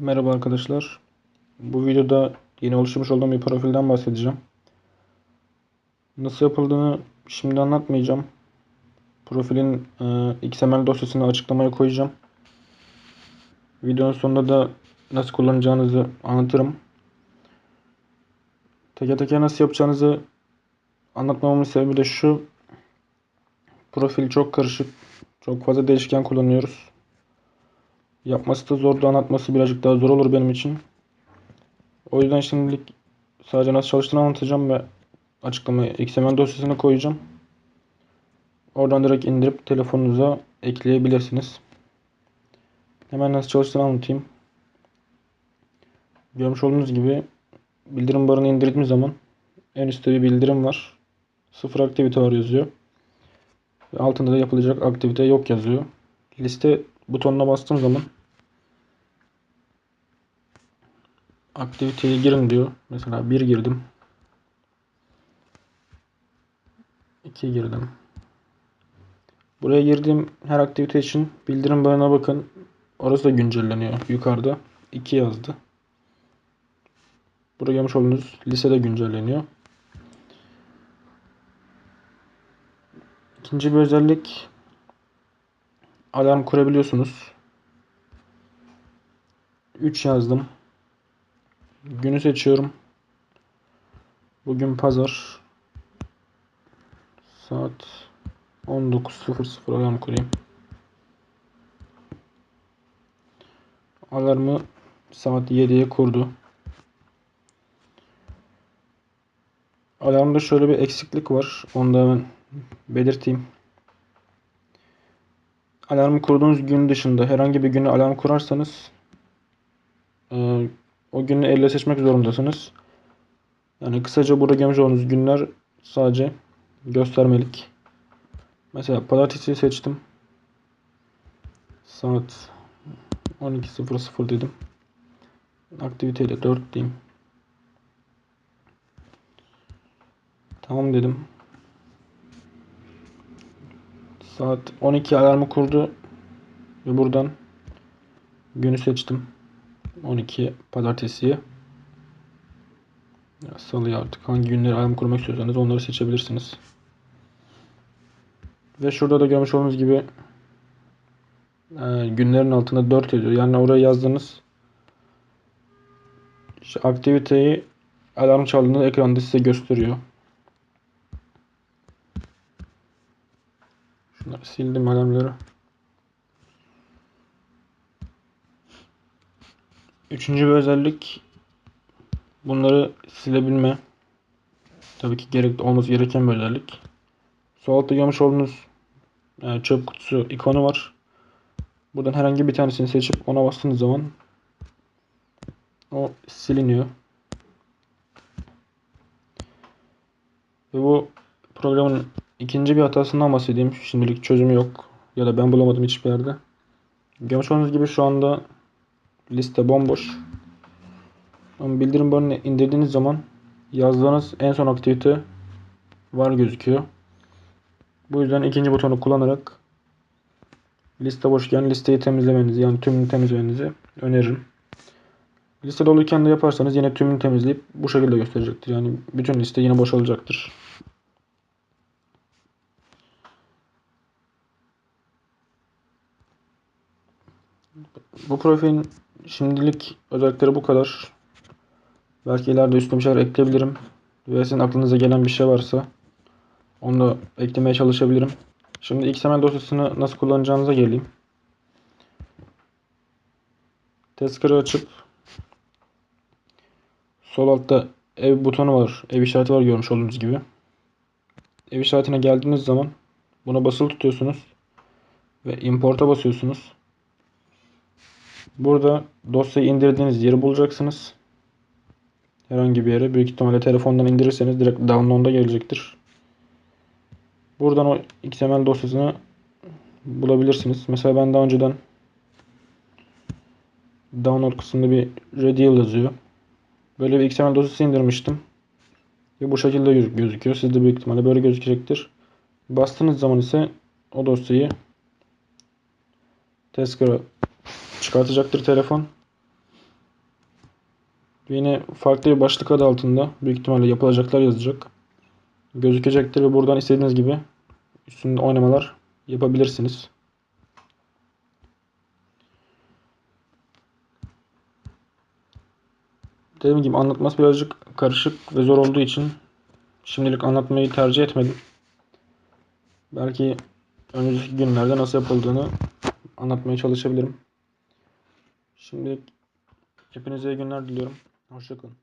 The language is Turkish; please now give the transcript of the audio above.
Merhaba arkadaşlar. Bu videoda yeni oluşturmuş olduğum bir profilden bahsedeceğim. Nasıl yapıldığını şimdi anlatmayacağım. Profilin e, XML dosyasını açıklamaya koyacağım. Videonun sonunda da nasıl kullanacağınızı anlatırım. Teker teker nasıl yapacağınızı anlatmamamın sebebi de şu. Profil çok karışık. Çok fazla değişken kullanıyoruz. Yapması da zordu, anlatması birazcık daha zor olur benim için. O yüzden şimdilik sadece nasıl çalıştığını anlatacağım ve açıklamaya XML dosyasına koyacağım. Oradan direkt indirip telefonunuza ekleyebilirsiniz. Hemen nasıl çalıştığını anlatayım. Görmüş olduğunuz gibi bildirim barını indirdiğim zaman en üstte bir bildirim var. Sıfır aktivite var yazıyor. Ve altında da yapılacak aktivite yok yazıyor. Liste butonuna bastığım zaman aktiviteye girin diyor. Mesela 1 girdim. 2 girdim. Buraya girdiğim her aktivite için bildirim barına bakın. Orası da güncelleniyor. Yukarıda 2 yazdı. Burada görmüş olduğunuz lise de güncelleniyor. İkinci bir özellik alarm kurabiliyorsunuz. 3 yazdım. Günü seçiyorum. Bugün pazar. Saat 19.00 alarm kurayım. Alarmı saat 7'ye kurdu. Alarmda şöyle bir eksiklik var. Onu da hemen belirteyim. Alarmı kurduğunuz gün dışında herhangi bir güne alarm kurarsanız o günü elle seçmek zorundasınız. Yani kısaca burada görmüş olduğunuz günler sadece göstermelik. Mesela pazartesi seçtim. Saat 12.00 dedim. Aktiviteyle 4 diyeyim. Tamam dedim. Saat 12 alarmı kurdu. Ve buradan günü seçtim. 12 pazartesiye. Salıya artık hangi günleri alarm kurmak istiyorsanız onları seçebilirsiniz. Ve şurada da görmüş olduğunuz gibi e, günlerin altında 4 yazıyor. Yani oraya yazdığınız işte aktiviteyi alarm çaldığında ekranda size gösteriyor. Şunları sildim alarmları. Üçüncü bir özellik bunları silebilme. Tabii ki gerek olması gereken bir özellik. Sol altta görmüş olduğunuz e, çöp kutusu ikonu var. Buradan herhangi bir tanesini seçip ona bastığınız zaman o siliniyor. Ve bu programın ikinci bir hatasından bahsedeyim. Şimdilik çözümü yok. Ya da ben bulamadım hiçbir yerde. Görmüş olduğunuz gibi şu anda liste bomboş. Ama bildirim barını indirdiğiniz zaman yazdığınız en son aktivite var gözüküyor. Bu yüzden ikinci butonu kullanarak liste boşken listeyi temizlemenizi yani tümünü temizlemenizi öneririm. Liste doluyken de yaparsanız yine tümünü temizleyip bu şekilde gösterecektir. Yani bütün liste yine boşalacaktır. Bu profilin şimdilik özellikleri bu kadar. Belki ileride üstüne bir şeyler ekleyebilirim. Ve sizin aklınıza gelen bir şey varsa onu da eklemeye çalışabilirim. Şimdi XML dosyasını nasıl kullanacağınıza geleyim. Tasker'ı açıp sol altta ev butonu var. Ev işareti var görmüş olduğunuz gibi. Ev işaretine geldiğiniz zaman buna basılı tutuyorsunuz. Ve import'a basıyorsunuz. Burada dosyayı indirdiğiniz yeri bulacaksınız. Herhangi bir yere. Büyük ihtimalle telefondan indirirseniz direkt download'a gelecektir. Buradan o XML dosyasını bulabilirsiniz. Mesela ben daha önceden download kısmında bir Redial yazıyor. Böyle bir XML dosyası indirmiştim. Ve bu şekilde gözüküyor. Sizde büyük ihtimalle böyle gözükecektir. Bastığınız zaman ise o dosyayı Tezkara çıkartacaktır telefon. Yine farklı bir başlık adı altında büyük ihtimalle yapılacaklar yazacak. Gözükecektir ve buradan istediğiniz gibi üstünde oynamalar yapabilirsiniz. Dediğim gibi anlatması birazcık karışık ve zor olduğu için şimdilik anlatmayı tercih etmedim. Belki önümüzdeki günlerde nasıl yapıldığını anlatmaya çalışabilirim. Şimdilik hepinize iyi günler diliyorum. Hoşçakalın.